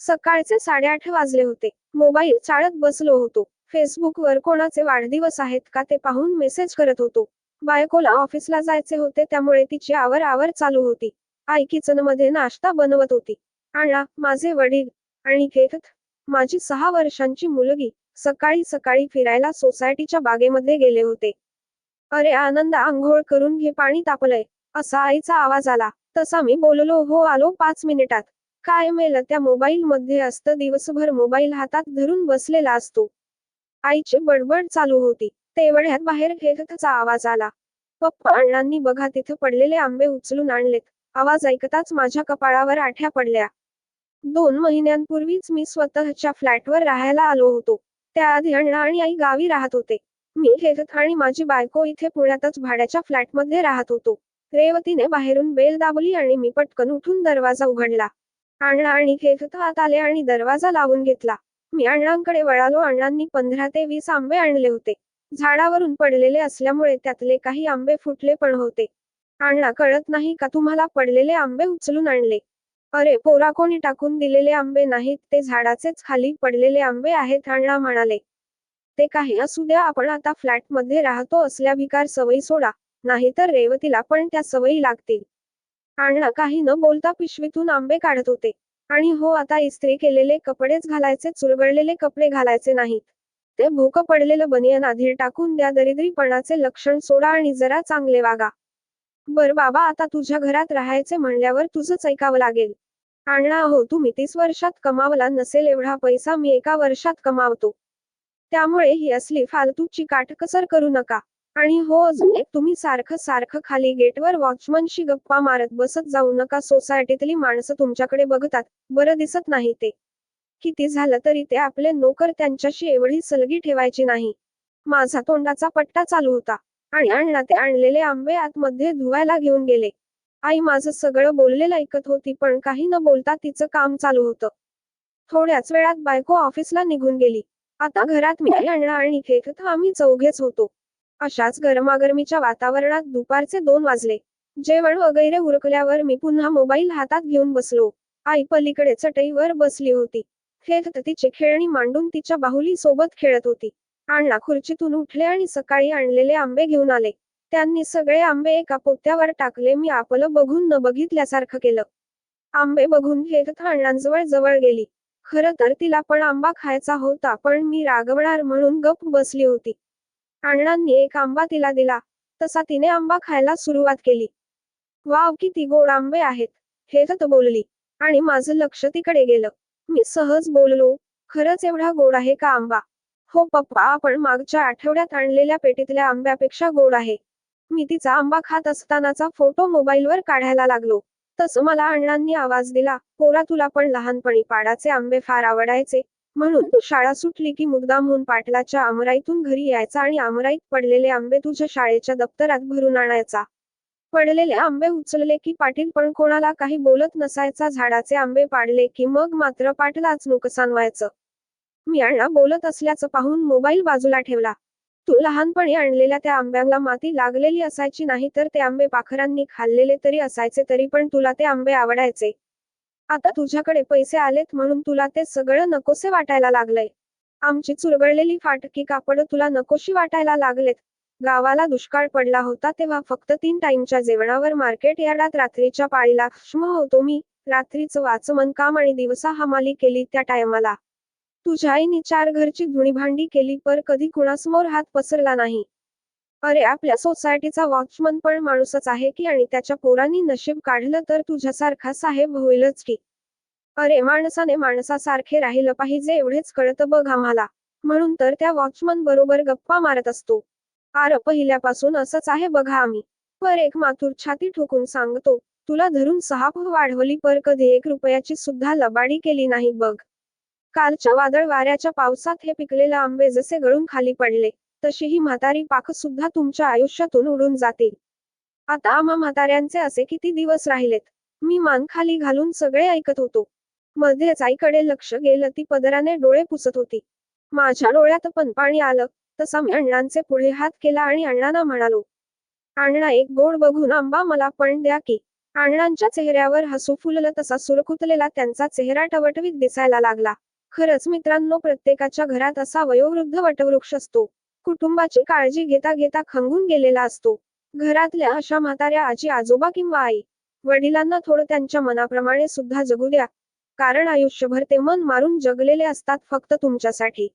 सकाळचे साडेआठ वाजले होते. मोबाईल चाळत बसलो होतो. फेसबुकवर कोणाचे वाढदिवस आहेत का ते पाहून मेसेज करत होतो. बायकोला ऑफिसला जायचे होते त्यामुळे तिची आवर आवर चालू होती. आई किचनमध्ये नाश्ता बनवत होती. आणला माझे वडील आणि खेत माझी सहा वर्षांची मुलगी सकाळी सकाळी फिरायला सोसायटीच्या बागेमध्ये गेले होते. अरे आनंद आंघोळ करून घे पाणी तापलंय असा आईचा आवाज आला. तसा मी बोललो हो आलो पाच मिनिटात. काय मेलं त्या मोबाईलमध्ये असतं. दिवसभर मोबाईल हातात धरून बसलेला असतो. आईची बडबड चालू होती. तेवढ्यात बाहेर खेळताचा आवाज आला. पप्पा अण्णांनी बघा तिथं पडलेले आंबे उचलून आणलेत. आवाज ऐकताच माझ्या कपाळावर आठ्या पडल्या. दोन महिन्यांपूर्वीच मी स्वतःच्या फ्लॅटवर राहायला आलो होतो. त्याआधी अण्णा आणि आई गावी राहत होते. मी खेळत आणि माझी बायको इथे पुण्यातच भाड्याच्या फ्लॅटमध्ये राहत होतो. रेवतीने बाहेरून बेल दाबली आणि मी पटकन उठून दरवाजा उघडला. अण्णा आणि खेळत आत आले आणि दरवाजा लावून घेतला. मी अण्णांकडे वळालो. अण्णांनी पंधरा ते वीस आंबे आणले होते. झाडावरून पडलेले असल्यामुळे त्यातले काही आंबे फुटले पण होते. अण्णा कळत नाही का तुम्हाला पडलेले आंबे उचलून आणले? अरे पोरा कोणी टाकून दिलेले आंबे नाहीत. ते झाडाचेच खाली पडलेले आंबे आहेत अण्णा म्हणाले. ते काही असू द्या आपण आता फ्लॅटमध्ये राहतो असल्या भिकार सवयी सोडा. नाहीतर रेवतीला पण त्या सवयी लागतील. अण्णा काही न बोलता पिशवीतून आंबे काढत होते. आणि हो आता इस्त्री केलेले कपडेच घालायचे चुरगळलेले कपडे घालायचे नाहीत. ते भूक पडलेलं बनियन आधी टाकून द्या दरिद्रीपणाचे लक्षण सोडा आणि जरा चांगले वागा. बर बाबा आता तुझ्या घरात राहायचे म्हणल्यावर तुझंच ऐकावं लागेल. अण्णा हो तुम्ही तीस वर्षात कमावला नसेल एवढा पैसा मी एका वर्षात कमावतो. त्यामुळे ही असली फालतूची काटकसर करू नका. आणि हो अजून तुम्ही सारखं सारखं खाली गेटवर वॉचमनशी गप्पा मारत बसत जाऊ नका. सोसायटीतली माणसं तुमच्याकडे बघतात. बरं दिसत नाही ते. किती झालं तरी ते आपले नोकर त्यांच्याशी एवढी सलगी ठेवायची नाही. माझा तोंडाचा पट्टा चालू होता. आणि अण्णा ते आणलेले आंबे आतमध्ये धुवायला घेऊन गेले. आई माझं सगळं बोललेलं ऐकत होती पण काही न बोलता तिचं काम चालू होतं. थोड्याच वेळात बायको ऑफिसला निघून गेली. आता घरात मी अण्णा आणि खेळत आम्ही चौघेच होतो. अशाच गरमागरमीच्या वातावरणात दुपारचे दोन वाजले. जेवण वगैरे उरकल्यावर मी पुन्हा मोबाईल हातात घेऊन बसलो. आई पलीकडे चटईवर बसली होती. खेळत तिची खेळणी मांडून तिच्या बाहुली सोबत खेळत होती. अण्णा खुर्चीतून उठले आणि सकाळी आणलेले आंबे घेऊन आले. त्यांनी सगळे आंबे एका पोत्यावर टाकले मी आपलं बघून न बघितल्यासारखं केलं. आंबे बघून खेळत अण्णांजवळ जवळ गेली. खरं तर तिला पण आंबा खायचा होता पण मी रागवणार म्हणून गप्प बसली होती. अण्णांनी एक आंबा तिला दिला. तसा तिने आंबा खायला सुरुवात केली. वाव किती गोड आंबे आहेत. हे तर बोलली. आणि माझं लक्ष तिकडे गेलं. मी सहज बोललो खरंच एवढा गोड आहे का आंबा? हो पप्पा आपण मागच्या आठवड्यात आणलेल्या पेटीतल्या आंब्यापेक्षा गोड आहे. मी तिचा आंबा खात असतानाचा फोटो मोबाईलवर काढायला लागलो. तसं मला अण्णांनी आवाज दिला पोरा तुला पण लहानपणी पाडाचे आंबे फार आवडायचे. म्हणून तू शाळा सुटली की मुद्दामहून पाटलाच्या आमराईतून घरी यायचा आणि आमराईत पडलेले आंबे तुझ्या शाळेच्या दप्तरात भरून आणायचा. पडलेले आंबे उचलले की पाटील पण कोणाला काही बोलत नसायचा झाडाचे आंबे पाडले की मग मात्र पाटलाच नुकसान व्हायचं मी अण्णा बोलत असल्याचं पाहून मोबाईल बाजूला ठेवला. तू लहानपणी आणलेल्या त्या आंब्याला माती लागलेली असायची नाही तर ते आंबे पाखरांनी खाल्लेले तरी असायचे तरी पण तुला ते आंबे आवडायचे. आता तुझ्याकडे पैसे आलेत म्हणून तुला ते सगळं नकोसे वाटायला लागलंय. आमची चुरगळलेली फाटकी कापड तुला नकोशी वाटायला लागलेत. गावाला दुष्काळ पडला होता तेव्हा फक्त तीन टाइमच्या जेवणावर मार्केट यार्डात रात्रीच्या पाळीला क्षम होतो मी. रात्रीचं वाचमन काम आणि दिवसा हमाली केली त्या टायमाला. तुझ्या आईने चार घरची धुणी भांडी केली पर कधी कुणासमोर हात पसरला नाही. अरे आपल्या सोसायटीचा वॉचमन पण माणूसच आहे की आणि त्याच्या पोरांनी नशीब काढलं तर तुझ्यासारखा साहेब होईलच की. अरे माणसाने माणसासारखे राहिलं पाहिजे एवढेच कळतं बघ आम्हाला. म्हणून तर त्या वॉचमन बरोबर गप्पा मारत असतो. आर पहिल्यापासून असंच आहे बघा आम्ही. पर एक माथूर छाती ठोकून सांगतो तुला धरून सहा वाढवली पर कधी एक रुपयाची सुद्धा लबाडी केली नाही बघ. कालच्या वादळ वाऱ्याच्या पावसात हे पिकलेले आंबे जसे गळून खाली पडले. तशी ही म्हातारी पाख सुद्धा तुमच्या आयुष्यातून उडून जातील आता आम्हा म्हाताऱ्यांचे असे किती दिवस राहिलेत? मी मान खाली घालून सगळे ऐकत होतो. मध्येच आईकडे लक्ष गेलं ती पदराने डोळे पुसत होती. माझ्या डोळ्यात पण पाणी आलं तसा मी अण्णांचे पुढे हात केला आणि अण्णांना म्हणालो अण्णा एक गोड बघून आंबा मला पण द्या की. अण्णांच्या चेहऱ्यावर हसू फुललं तसा सुरकुतलेला त्यांचा चेहरा टवटवीत दिसायला लागला. खरंच मित्रांनो प्रत्येकाच्या घरात असा वयोवृद्ध वटवृक्ष असतो. कुटुंबाची काळजी घेता घेता खंगून गेलेला असतो. घरातल्या अशा म्हाताऱ्या आजी आजोबा किंवा आई वडिलांना थोडं त्यांच्या मनाप्रमाणे सुद्धा जगू द्या. कारण आयुष्यभर ते मन मारून जगलेले असतात फक्त तुमच्यासाठी.